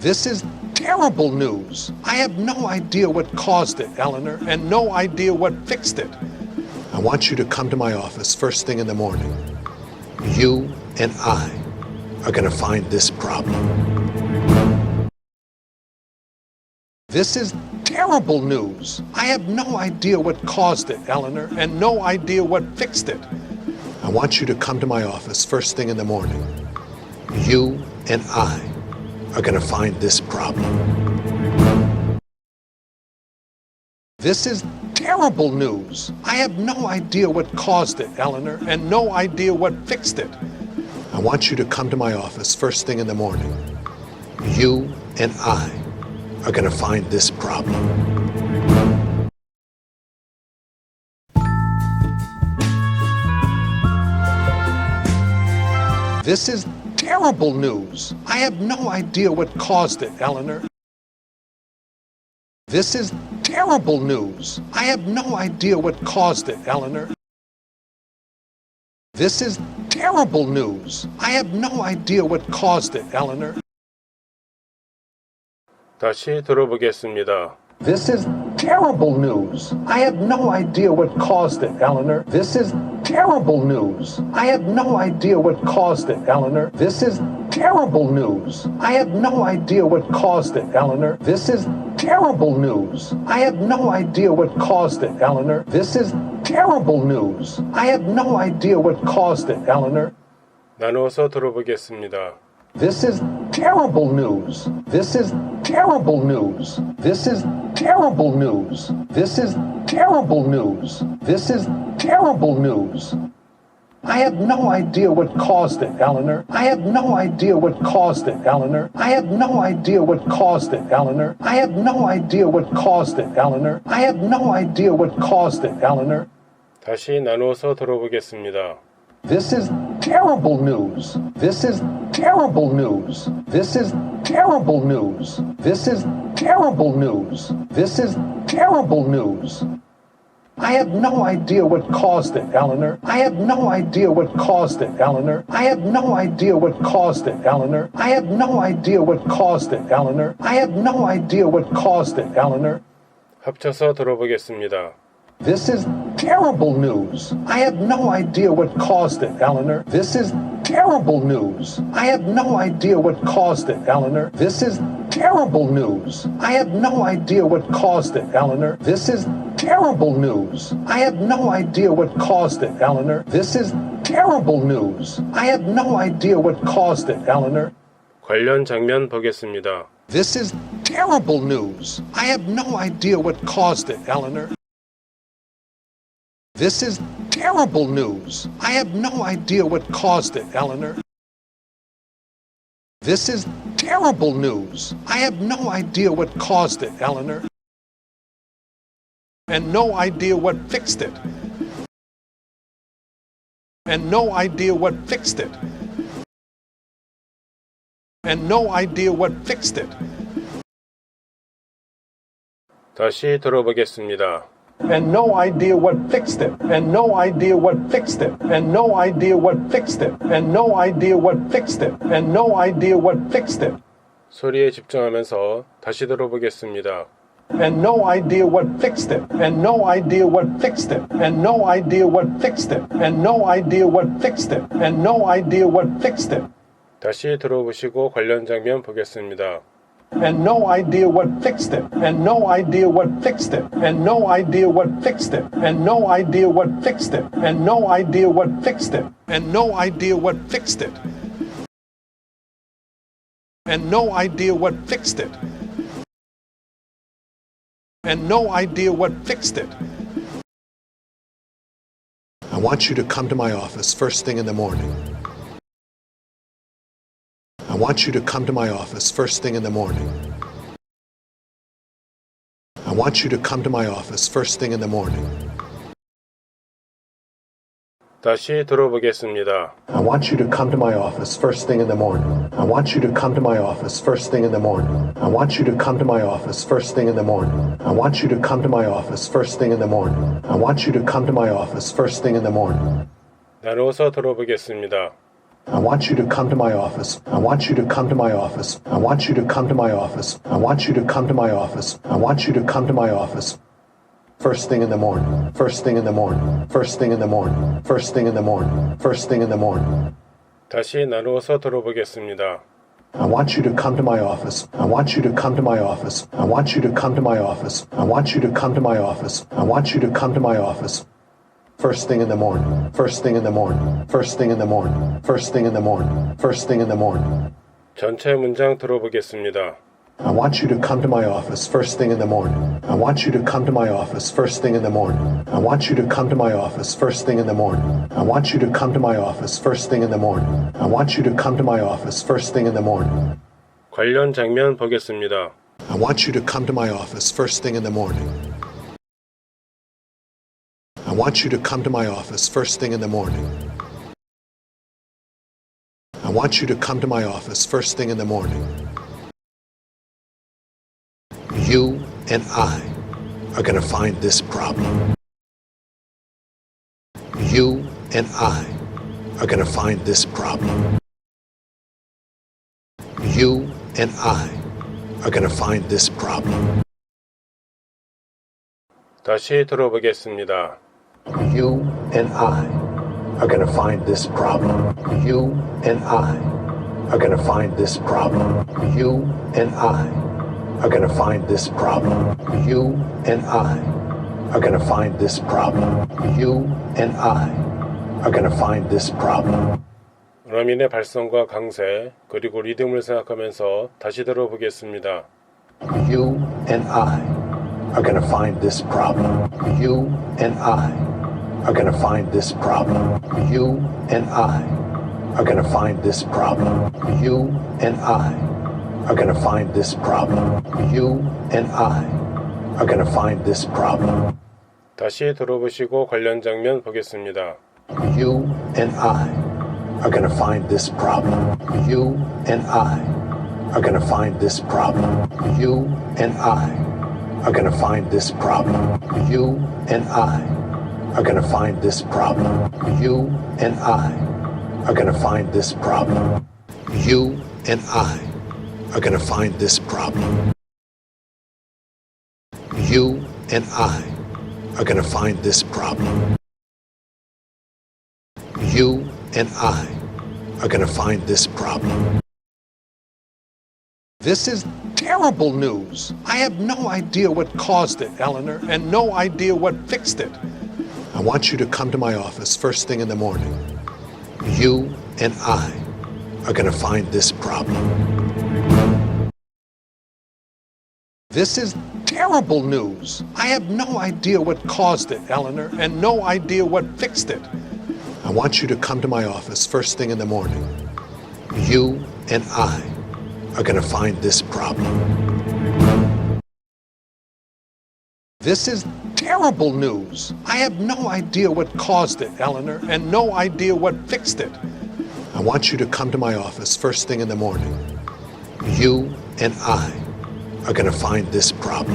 This is terrible news. I have no idea what caused it, Eleanor, and no idea what fixed it. I want you to come to my office first thing in the morning. You and I are going to find this problem. This is terrible news. I have no idea what caused it, Eleanor, and no idea what fixed it. I want you to come to my office first thing in the morning. You and I are going to find this problem. This is terrible news. I have no idea what caused it, Eleanor, and no idea what fixed it. I want you to come to my office first thing in the morning. You and I are going to find this problem. This is terrible news. I have no idea what caused it, Eleanor. This is terrible news. I have no idea what caused it, Eleanor. This is terrible news. I have no idea what caused it, Eleanor. 다시 들어보겠습니다. This is terrible news. I have no idea what caused it, Eleanor. This is terrible news. I have no idea what caused it, Eleanor. This is terrible news. I have no idea what caused it, Eleanor. This is terrible news. I have no idea what caused it, Eleanor. This is terrible news. I have no idea what caused it, Eleanor. 나누어서 들어보겠습니다. This is terrible news. This is terrible news. This is terrible news. This is terrible news. This is terrible news. I have no idea what caused it, Eleanor. I have no idea what caused it, Eleanor. I have no idea what caused it, Eleanor. I have no idea what caused it, Eleanor. I have no idea what caused it, Eleanor. 다시 나누어서 들어보겠습니다. This is terrible news. This is terrible news. This is terrible news. This is terrible news. This is terrible news. I have no idea what caused it, Eleanor. I have no idea what caused it, Eleanor. I have no idea what caused it, Eleanor. I have no idea what caused it, Eleanor. I have no idea what caused it, Eleanor. 합쳐서 들어보겠습니다. This is terrible news. I have no idea what caused it, Eleanor. This is terrible news. I have no idea what caused it, Eleanor. This is terrible news. I have no idea what caused it, Eleanor. This is terrible news. I have no idea what caused it, Eleanor. This is terrible news. I have no idea what caused it, Eleanor. 관련 장면 보겠습니다. This is terrible news. I have no idea what caused it, Eleanor. This is terrible news. I have no idea what caused it, Eleanor. This is terrible news. I have no idea what caused it, Eleanor. And no idea what fixed it. And no idea what fixed it. And no idea what fixed it. 다시 들어보겠습니다. and no idea what fixed it, and no idea what fixed it, and no idea what fixed it, and no idea what fixed it, and no idea what fixed it, 소리에 집중하면서 다시 들어보겠습니다. and no idea what fixed it, and no idea what fixed it, and no idea what fixed it, and no idea what fixed it, and no idea what fixed it, 다시 들어보시고 관련 장면 보겠습니다. and no idea what fixed it, and no idea what fixed it, and no idea what fixed it, and no idea what fixed it, and no idea what fixed it, and no idea what fixed it, and no idea what fixed it, and no idea what fixed it. I want you to come to my office first thing in the morning I want you to come to my office first thing in the morning. I want you to come to my office first thing in the morning. 다시 들어보겠습니다. I want you to come to my office first thing in the morning. I want you to come to my office first thing in the morning. I want you to come to my office first thing in the morning. I want you to come to my office first thing in the morning. I want you to come to my office first thing in the morning. 나누어서 들어보겠습니다. I want you to come to my office. I want you to come to my office. I want you to come to my office. I want you to come to my office. I want you to come to my office. First thing in the morning. First thing in the morning. First thing in the morning. First thing in the morning. First thing in the morning. 다시 나누어서 들어보겠습니다. I want you to come to my office. I want you to come to my office. I want you to come to my office. I want you to come to my office. I want you to come to my office. First thing in the morning. First thing in the morning. First thing in the morning. First thing in the morning. First thing in the morning. 전체 문장 들어보겠습니다. I want you to come to my office first thing in the morning. I want you to come to my office first thing in the morning. I want you to come to my office first thing in the morning. I want you to come to my office first thing in the morning. I want you to come to my office first thing in the morning. 관련 장면 보겠습니다. I want you to come to my office first thing in the morning. I want you to come to my office first thing in the morning. I want you to come to my office first thing in the morning. You and I are going to find this problem. You and I are going to find this problem. You and I are going to find this problem. 다시 들어보겠습니다. You and I are going to find this problem. You and I are going to find this problem. You and I are going to find this problem. You and I are going to find this problem. You and I are going to find this problem. 원어민의 발성과 강세 그리고 리듬을 생각하면서 다시 들어보겠습니다. You and I are going to find this problem. You and I are going to find this problem. You and I are going to find this problem. You and I are going to find this problem. You and I are going to find this problem. 다시 들어보시고 관련 장면 보겠습니다. You and I are going to find this problem. You and I are going to find this problem. You and I are going to find this problem. You and I are going to find this problem. You and I are going to find this problem. You and I are going to find this problem. You and I are going to find this problem. You and I are going to find this problem. This is terrible news. I have no idea what caused it, Eleanor, and no idea what fixed it. I want you to come to my office first thing in the morning. You and I are going to find this problem. This is terrible news. I have no idea what caused it, Eleanor, and no idea what fixed it. I want you to come to my office first thing in the morning. You and I are going to find this problem. This is terrible news. I have no idea what caused it, Eleanor, and no idea what fixed it. I want you to come to my office first thing in the morning. You and I are going to find this problem.